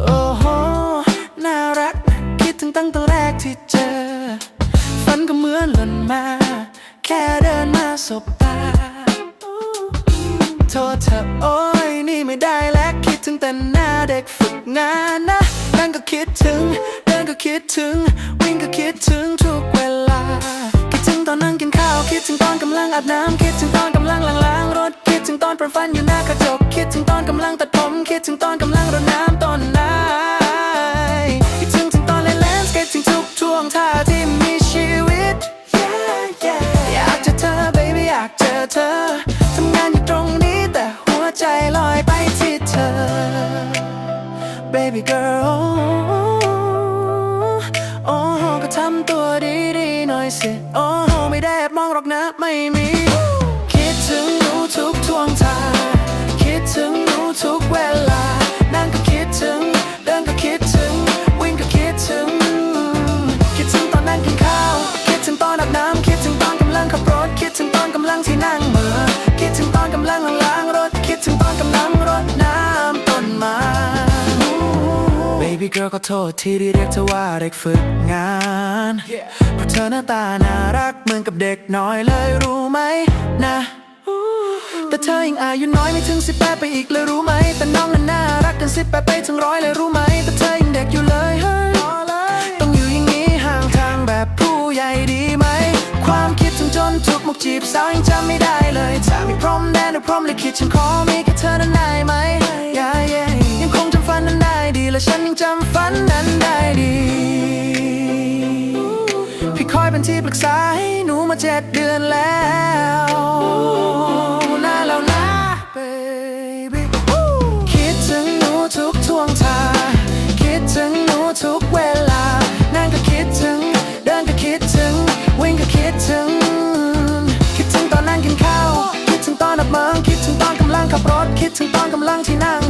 โอ้โห น่ารัก คิดถึงตั้งแต่แรกที่เจอ ฝันก็เหมือนหล่นมา แค่เดินมาสบตา โทษเธอโอ้ยนี่ไม่ได้และคิดถึงแต่หน้าเด็กฝึกงานนะนั่ก็คิดถึง เดินก็คิดถึง วิ่งก็คิดถึงทุกเวลา คิดถึงตอนนั่งกินข้าว คิดถึงตอนกำลังอาบน้ำ อนประฟันอยู่หน้ากระจก คิดถึงตอนกำลังตัดผม คิดถึงตอนกำลังรดน้ำต้นไม้คิดถึงถึงตอนเล่นแลนสเกตถึงทุกท่วงท่าที่มีชีวิต Yeah, yeah อยากเจอเธอ baby อยากเจอเธอทำงานอยู่ตรงนี้แต่หัวใจลอยไปที่เธอ baby girl โอ้โหก็ทำตัวดีๆหน่อยสิ โอ้โหไม่ได้แอบมองหรอกนะไม่มีคิด ถึงหนูทุกท่วงท่าคิดถึงหนูทุกเวลา นั่งก็คิดถึง เดินก็คิดถึง วิ่งก็คิดถึง คิดถึงตอนนั่งกินข้าว คิดถึงตอนอาบน้ำคิดถึงตอนกำลังขับรถ คิดถึงตอนกำลังที่นั่งเหมื่อคิดถึงตอนกำลังล้างรถ คิดถึงตอนกำลังรดน้ำต้นไม้ Baby girl ก็โทษที่ได้เรียกเธอว่าเด็กฝึกงาน เพราะเธอหน้าตาน่ารักเหมือนกับเด็กน้อยเลยรู้ไหมนะ แต่เธอยังอายุน้อยไม่ถึงสิบแปดไปอีกเลยรู้ไหม แต่น้องนั้นน่ารักกันสิบแปดไปถึงร้อยเลยรู้ไหม แต่เธอยังเด็กอยู่เลยเฮ้ยต้องอยู่อย่างนี้ห่างทางแบบผู้ใหญ่ดีไหม ความคิดถึงจนถูกมุกจีบสาวยังจำไม่ได้เลยถ้ามีพรหมแดนหรือพรมลิขิตฉันขอมีแค่เธอนั้นได้ไหม yeah, yeah ยังคงจำฝันนั้นได้ดีและฉันยังจำฝันนั้นได้ดีพี่คอยเป็นที่ปรึกษาให้หนูมาเจ็ดเดือนแล้ว คิดถึงตอนกำลังที่นั่ง